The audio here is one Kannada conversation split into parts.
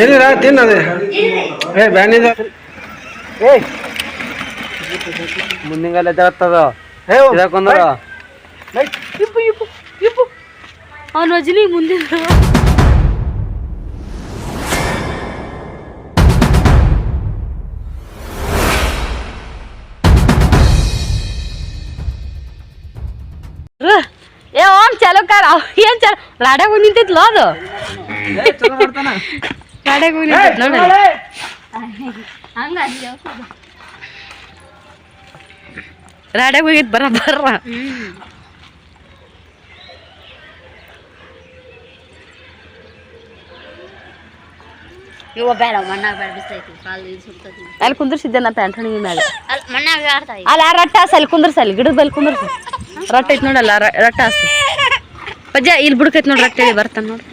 ಏನಿರ ತಿನ್ನದೆ. ಏ ಬ್ಯಾನಿದ. ಏ. ಮುಂದಿಂಗಲ್ಲ ಎದ್ದಾಗ್ತದ ಇದಕ್ಕೊಂದರ ಇಪ್ಪು ಇಪ್ಪು ಇಪ್ಪು. ಅವನು ಅಜಿನಿ ಮುಂದಿನ ಚಲೋ ಕಾರ ಏನ್ ಚಲೋ? ಲಾಡ್ಯಾಗ ಹೋಗಿ ನಿಂತೈತ್ಲೋ ಅದು. ಲಾಡ್ಯಾಗ ಹೋಗಿ ನಿಂತೈತ್ ನೋಡಿ. ರಾಡ್ಯಾಗ ಹೋಗಿದ್. ಬರ ಬರ್ರ ಇವ ಬೇಡ ಮಣ್ಣಾಗ ಬೇಡ ಬಿಸ್ತೈತಿ ಕಾಲು ಇದು ಸುಡ್ತೈತಿ. ಅಲ್ಲಿ ಕುಂದ್ರಿಸಿದ್ದೆ ನಾ ಪ್ಯಾಂಟಣಿ ಮೇಲೆ ಅಲ್ಲಿ ಮಣ್ಣಾಗ ಆಡ್ತಾ ಅಲ್ಲ ಆ ರಟ್ಟ ಹಾಸ ಅಲ್ಲಿ ಕುಂದ್ರಸ ಅಲ್ಲಿ ಗಿಡದ ಬಲ್ಲಿ ಕುಂದ್ರಸ. ರಟ್ಟ ಐತ್ ನೋಡಲ್ಲ ರ- ಬಜ್ಜ ಇಲ್ಲಿ ಬುಡಕೈತೆ ನೋಡ್ರಿ ಅಂತೇಳಿ ಬರ್ತಾನೆ ನೋಡ್ರಿ.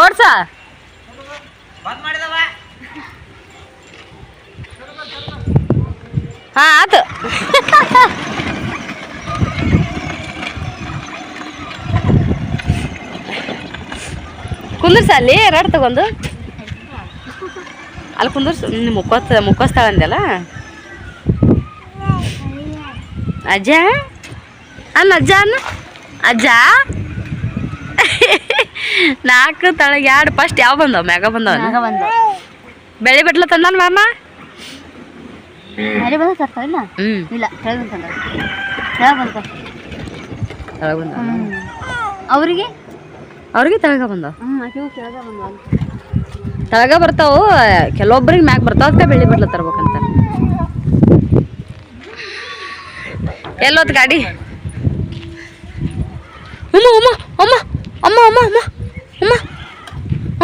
ಓಡ್ಸ? ಬಂದ್ ಮಾಡಿದ ಆತು ಕುಂದ್ರಸ ಅಲ್ಲಿ ರಡ್ ತಗೊಂಡು ಅಲ್ಲಿ ಕುಂದ್ರಸ್ ಮುಕ್ಕೋತ್ ಮುಕ್ಕೋಸ್ತಾಳ ಅಂದಲ್ಲ ಅಜ್ಜ ಅನ್ನ ಅಜ್ಜ ಅನ್ನ ಅಜ್ಜ ನಾಲ್ಕು ತಳಗ ಎರಡು ಫಸ್ಟ್ ಯಾವ ಬಂದವ ಮ್ಯಾಗ ಬಂದವ ಬಂದ ಬೆಳೆ ಬಟ್ಲ ತಂದನ್ ಮಾಮ ಮೇಲೆ ಬಂದ ತರ್ತಾವ ಇಲ್ಲ? ಇಲ್ಲ ಕೆಳಗೆ ಬಂತಂದ ಕೆಳಗೆ ಬಂತ ಬಂದವ ಅವರಿಗೆ? ಅವ್ರಿಗೆ ತಳಗ ಬಂದವ ಬಂದ. ತಳಗ ಬರ್ತಾವು ಕೆಲವೊಬ್ರಿಗೆ ಮ್ಯಾಗ ಬರ್ತಾವ ಅದಕ್ಕೆ ಬರ್ಲ ಬಟ್ಲ ತರ್ಬೇಕಂತ. ಎಲ್ಲೋತ್ ಗಾಡಿ? ಅಮ್ಮ ಅಮ್ಮ ಅಮ್ಮ ಅಮ್ಮ ಅಮ್ಮ ಅಮ್ಮ ಅಮ್ಮ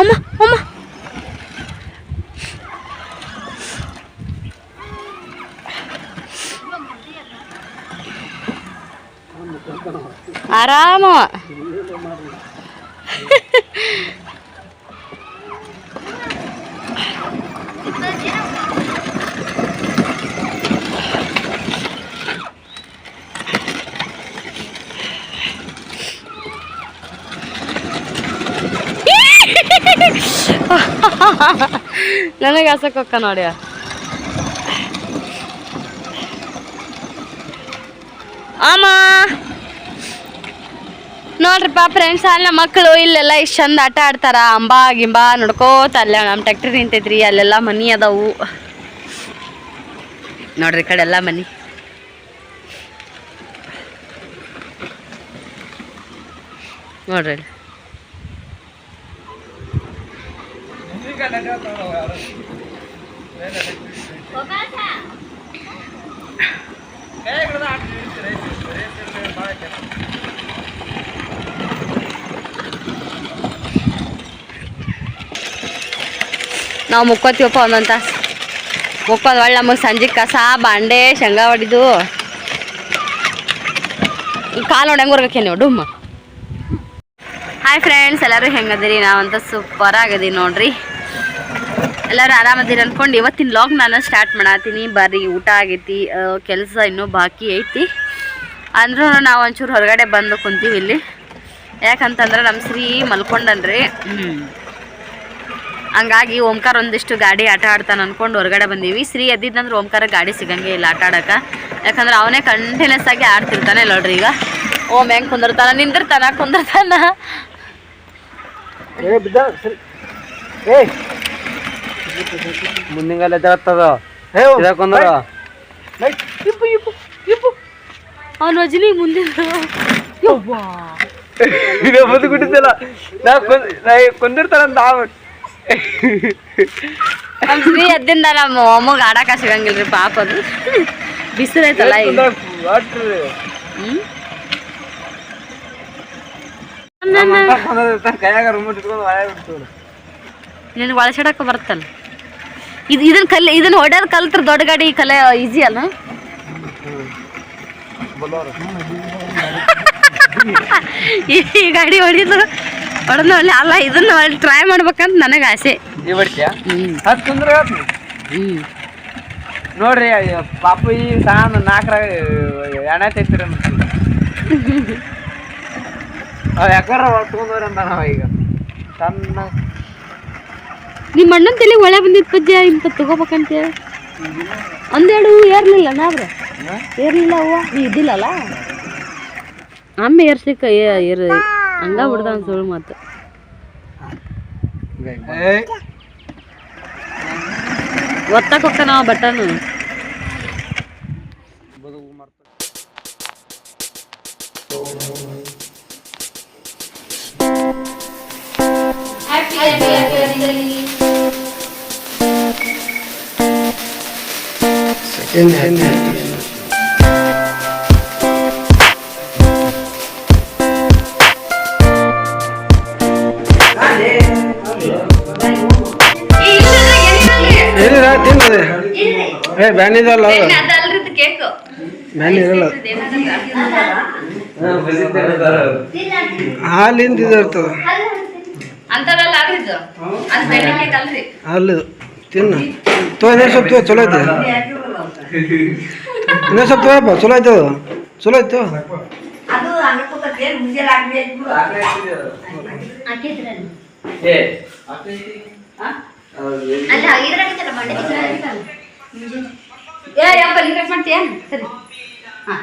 ಅಮ್ಮ ಅಮ್ಮ ಆರಾಮ. ನನಗೆ ಹಸಕ್ ಹೊಕ್ಕ ನೋಡಿ ಆಮ. ನೋಡ್ರಿಪ್ಪ ಫ್ರೆಂಡ್ಸ್ ಅಲ್ಲಿ ನಮ್ಮ ಮಕ್ಕಳು ಇಲ್ಲೆಲ್ಲ ಇಷ್ಟು ಚಂದ ಆಟ ಆಡ್ತಾರ. ಅಂಬಾ, ಗಿಂಬಾ ನೋಡ್ಕೋತ ಅಲ್ಲೇ ನಮ್ಮ ಟ್ಯಾಕ್ಟ್ರಿ ನಿಂತೈತ್ರಿ, ಅಲ್ಲೆಲ್ಲ ಮನಿ ಅದಾವು. ನೋಡ್ರಿ ಕಡೆ ಎಲ್ಲ ಮನಿ. ನೋಡ್ರಿ ನಾವು ಮುಕ್ಕೋತೀವಪ್ಪ ಒಂದೊಂದು ತಾಸು. ಮುಕ್ಕೋದು ಒಳ್ಳೆ ನಮಗೆ ಸಂಜೆ ಕಸ, ಬಾಂಡೆ, ಶೇಂಗಾ ಹೊಡಿದು. ಕಾಲು ಹೊಡೆಂಗೆ ನೀವು? ಡುಮ್ಮ. ಹಾಯ್ ಫ್ರೆಂಡ್ಸ್ ಎಲ್ಲರೂ ಹೆಂಗದಿರಿ? ನಾವಂತ ಸೂಪರ್ ಆಗದೀವಿ ನೋಡ್ರಿ. ಎಲ್ಲರೂ ಆರಾಮದಿರಿ ಅಂದ್ಕೊಂಡು ಇವತ್ತಿನ ಲಾಗ್ ನಾನು ಸ್ಟಾರ್ಟ್ ಮಾಡತ್ತೀನಿ ಬರ್ರಿ, ಊಟ ಆಗೈತಿ ಕೆಲಸ ಇನ್ನೂ ಬಾಕಿ ಐತಿ. ಅಂದ್ರೂ ನಾವು ಒಂಚೂರು ಹೊರಗಡೆ ಬಂದು ಕುಂತೀವಿ ಇಲ್ಲಿ. ಯಾಕಂತಂದ್ರೆ ನಮ್ಮ ಶ್ರೀ ಮಲ್ಕೊಂಡನ್ರಿ. ಹಂಗಾಗಿ ಓಂಕಾರ ಒಂದಿಷ್ಟು ಗಾಡಿ ಆಟ ಆಡ್ತಾನೆ ಅನ್ಕೊಂಡು ಹೊರಗಡೆ ಬಂದೀವಿ. ಶ್ರೀ ಎದ್ದಿದ್ದಂದ್ರೆ ಓಂಕಾರ ಗಾಡಿ ಸಿಗಂಗೆ ಇಲ್ಲ ಆಟ ಆಡಕ್ಕೆ. ಯಾಕಂದ್ರೆ ಅವನೇ ಕಂಟಿನ್ಯೂಸ್ ಆಗಿ ಆಡ್ತಿರ್ತಾನೆ ನೋಡ್ರಿ ಈಗ. ಓಮ್ ಹೆಂಗೆ ಕುಂದಿರ್ತಾನ? ನಿಂದಿರ್ತಾನ? ಕುಂದಿರ್ತಾನ? ಮುಂದಿಂಗಲ್ಲ ಇಪ್ಪು ಅವ್ನ ವಜನಿ ಮುಂದೆ ಈಗ ನಮ್ಮ ಫ್ರೀ ಎದ್ದಿಂದ ನಮ್ಮ ಅಮ್ಮಗೆ ಆಡಕ್ಕೆ ಸಿಗಂಗಿಲ್ರಿ ಪಾಪ ಅದು. ಬಿಸಿಲೈತಲ್ಲ ಐತಲ್ಲ ಈಗ. ನಿನಗೆ ಬರ್ತಲ್ಲ ಇದು ಇದನ್ನ ಕಲ್ ಇದನ್ನ ಹೊಡೆಯೋದು ಕಲ್ತ್ರ ದೊಡ್ಡ ಗಾಡಿ ಕಲೆ ಈಸಿ ಅಲ್ಲ? ಈ ಗಾಡಿ ಹೊಡಿದ್ರು ಹೊಡೆದ್ ಒಳ್ಳೆ ಅಲ್ಲ ಇದನ್ನ ಒಳ್ಳೆ ಟ್ರೈ ಮಾಡ್ಬೇಕಂತ ನನಗೆ ಆಸೆ. ಈ ಬರ್ತೀಯ ಹತ್ತು ಕುಂದ್ರ ಹ್ಮ್. ನೋಡ್ರಿ ಪಾಪ ಈ ಸಣ್ಣ ನಾಲ್ಕರಾಗ ಎಣ್ಣೆ ತೆಗ್ತಿರ ಯಾಕಾರ ಹೊತ್ಕೊಂಡವ್ರ ಅಂತ ನಾವ ಈಗ. ಸಣ್ಣ. ನಿಮ್ಮ ಅಣ್ಣನ ತಲೆ ಒಳ್ಳೆ ಬಂದಿತ್ತು ಪಜ್ಜ ಇಂತ ತಗೋಬೇಕಂತ ಒಂದೆರಡು ಏರ್ಲಿಲ್ಲ ನಾವ್ರೆ ಏರ್ಲಿಲ್ಲ ಅವ್ವ? ನೀ ಇದ್ದಿಲ್ಲಲ್ಲ? ಅಮ್ಮ ಏರ್ಸ್ಲಿಕ್ಕ ಏರ್ ಹಂಗ ಬಿಡ್ದ ಸುಳ್ಳು ಮಾತು ಒತ್ತಕ್ಕೆ ಹೋಗ್ತಾನ ಅವ ಬಟನ್ ಏನಿಲ್ಲ ಏ ಬ್ಯಾನಿದಲ್ಲ ಅದು? ಕೇಕು. ಬ್ಯಾನ್ ಇರಲ್ಲ ಹಾಲಿಂದ ಇರ್ತದ ಅಂತದಲ್ಲ ಅದ್ರದ್ದು ಅದು ಬೆಣ್ಣೆ ಕೇಕ್ ಅಲ್ರಿ ಹಾಲು ತಿನ್ನು. ತೋ ಇನ್ನೊಂದು ಸ್ವಲ್ಪ ತೋ ಚಲೋ ಐತೆ ಇನ್ನೊಂದು ಸ್ವಲ್ಪ ತೋಯಪ್ಪ ಚಲೋ ಐತೆ ಅದು. ಚಲೋ ಐತೆ ಅಲ್ಲ ಮಂಡೆ ಏ ಯಪ್ಪ ನೀ ಕಟ್ ಮಾಡ್ತೀಯ? ಸರಿ. ಹಾಂ.